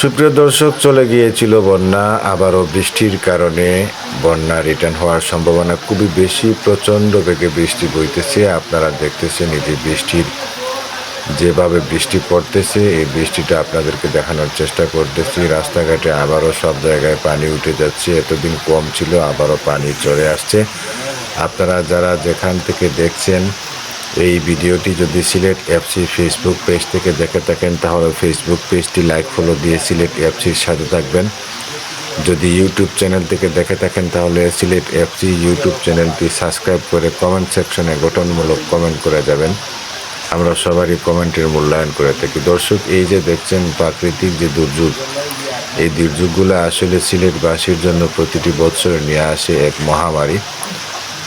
সুপ্রিয় দর্শক, চলে গিয়েছিল বন্যা, আবারও বৃষ্টির কারণে বন্যা রিটার্ন হওয়ার সম্ভাবনা খুবই বেশি, প্রচণ্ড বেগে বৃষ্টি বইতেছে। আপনারা দেখতেছেন এই যে বৃষ্টির, যেভাবে বৃষ্টি পড়তেছে, এই বৃষ্টিটা আপনাদেরকে দেখানোর চেষ্টা করতেছি। রাস্তাঘাটে আবারও সব জায়গায় পানি উঠে যাচ্ছে, এতদিন কম ছিল, আবারও পানি চলে আসছে। আপনারা যারা যেখান থেকে দেখছেন এই ভিডিওটি যদি সিলেট এফসি ফেসবুক পেজ থেকে দেখে থাকেন, তাহলে ফেসবুক পেজটি লাইক ফলো দিয়ে সিলেট এফসির সাথে থাকবেন। যদি ইউটিউব চ্যানেল থেকে দেখে থাকেন, তাহলে সিলেট এফসি ইউটিউব চ্যানেলটি সাবস্ক্রাইব করে কমেন্ট সেকশনে গঠনমূলক কমেন্ট করে যাবেন। আমরা সবারই কমেন্টের মূল্যায়ন করে থাকি। দর্শক, এই যে দেখছেন প্রাকৃতিক যে দুর্যোগ, এই দুর্যোগগুলো আসলে সিলেটবাসীর জন্য প্রতিটি বছরে নিয়ে আসে এক মহামারী।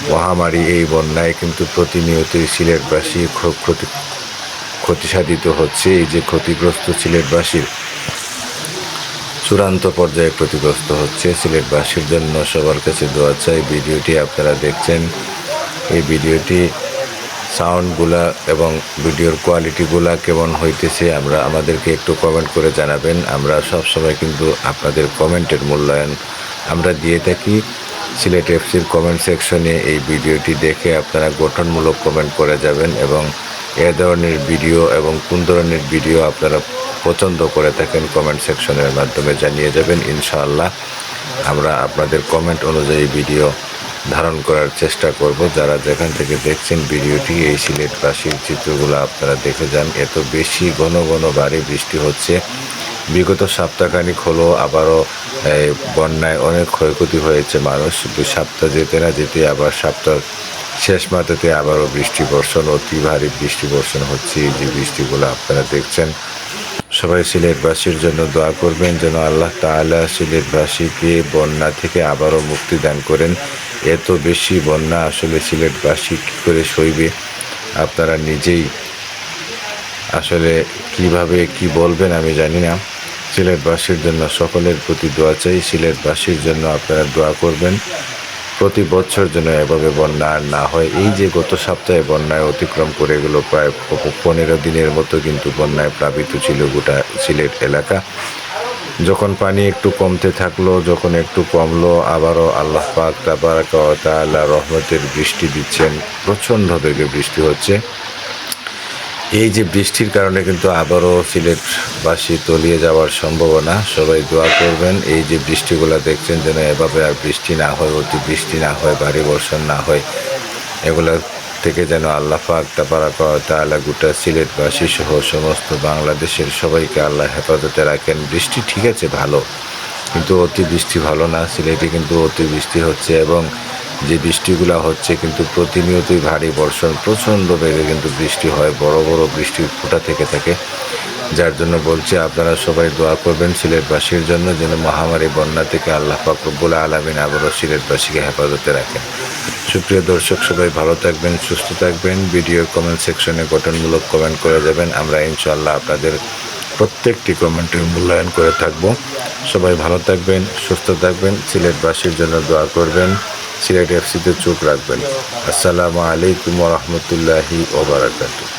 মহামারী এই বন্যায় কিন্তু প্রতিনিয়তই সিলেটবাসী ক্ষ- ক্ষতি ক্ষতিসাধিত হচ্ছে। এই যে ক্ষতিগ্রস্ত সিলেটবাসীর চূড়ান্ত পর্যায়ে ক্ষতিগ্রস্ত হচ্ছে, সিলেটবাসীর জন্য সবার কাছে দোয়া চাই। ভিডিওটি আপনারা দেখছেন। এই ভিডিওটি সাউন্ডগুলা এবং ভিডিওর কোয়ালিটিগুলা কেমন হইতেছে, আমরা, আমাদেরকে একটু কমেন্ট করে জানাবেন। আমরা সব সময় কিন্তু আপনাদের কমেন্টের মূল্যায়ন আমরা দিয়ে থাকি। সিলেট এফসির কমেন্ট সেকশনে এই ভিডিওটি দেখে আপনারা গঠনমূলক কমেন্ট করে যাবেন এবং এ ধরনের ভিডিও এবং কোন ধরনের ভিডিও আপনারা পছন্দ করে থাকেন কমেন্ট সেকশনের মাধ্যমে জানিয়ে যাবেন। ইনশাআল্লাহ আমরা আপনাদের কমেন্ট অনুযায়ী ভিডিও ধারণ করার চেষ্টা করব। যারা যেখান থেকে দেখছেন ভিডিওটি, এই সিলেটবাসীর চিত্রগুলো আপনারা দেখে যান। এত বেশি ঘন ঘন ভারী বৃষ্টি হচ্ছে। বিগত সপ্তাহখানিক হলো আবারও এই, বন্যায় অনেক ক্ষয়ক্ষতি হয়েছে মানুষ। দুই সপ্তাহ যেতে না যেতে আবার সপ্তাহ শেষ মাথাতে আবারও বৃষ্টি বর্ষণ অতি ভারী বৃষ্টি বর্ষণ হচ্ছে যে বৃষ্টিগুলো আপনারা দেখছেন। সবাই সিলেটবাসীর জন্য দোয়া করবেন যেন আল্লাহ তাআলা সিলেটবাসীকে বন্যা থেকে আবারও মুক্তি দান করেন। এত বেশি বন্যা আসলে সিলেটবাসী কী করে সইবে? আপনারা নিজেই আসলে কীভাবে কি বলবেন আমি জানি না। সিলেটবাসীর জন্য সকলের প্রতি দোয়া চাই। সিলেটবাসীর জন্য আপনারা দোয়া করবেন। প্রতি বছর যেন এভাবে বন্যা আর না হয়। এই যে গত সপ্তাহে বন্যায় অতিক্রম করে গেল প্রায় পনেরো দিনের মতো কিন্তু বন্যায় প্লাবিত ছিল গোটা সিলেট এলাকা। যখন পানি একটু কমতে থাকল, যখন একটু কমলো, আবারও আল্লাহ পাক তাবারাকা রহমতের বৃষ্টি দিচ্ছেন। প্রচণ্ড বেগে বৃষ্টি হচ্ছে। এই যে বৃষ্টির কারণে কিন্তু আবারও সিলেটবাসী তলিয়ে যাওয়ার সম্ভাবনা। সবাই দোয়া করবেন, এই যে বৃষ্টিগুলো দেখছেন যেন এভাবে আর বৃষ্টি না হয়, অতি বৃষ্টি না হয়, ভারী বর্ষণ না হয়। এগুলো থেকে যেন আল্লাহ পাক ওয়া তাআলা গোটা সিলেটবাসী সহ সমস্ত বাংলাদেশের সবাইকে আল্লাহ হেফাজতে রাখেন। বৃষ্টি ঠিক আছে, ভালো। কিন্তু অতি বৃষ্টি ভালো না, সিলেটে কিন্তু অতি বৃষ্টি হচ্ছে এবং যে বৃষ্টিগুলো হচ্ছে কিন্তু প্রতিনিয়তই ভারী বর্ষণ, প্রচণ্ড বেগে কিন্তু বৃষ্টি হয়, বড় বড় বৃষ্টির ফোঁটা থেকে থাকে। যার জন্য বলছি আপনারা সবাই দোয়া করবেন সিলেটবাসীর জন্য যেন মহামারী বন্যা থেকে আল্লাহ ফাকরবুল আলমিন আবারও সিলেটবাসীকে হেফাজতে রাখেন। সুপ্রিয় দর্শক, সবাই ভালো থাকবেন, সুস্থ থাকবেন। ভিডিওর কমেন্ট সেকশনে গঠনমূলক কমেন্ট করে যাবেন। আমরা ইনশাল্লাহ আপনাদের প্রত্যেকটি কমেন্টের মূল্যায়ন করে থাকব। সবাই ভালো থাকবেন, সুস্থ থাকবেন। সিলেটবাসীর জন্য দোয়া করবেন। সিলেট এফসিতে চোখ রাখবেন। আসসালামু আলাইকুম রহমতুল্লাহি ওবরাকাতু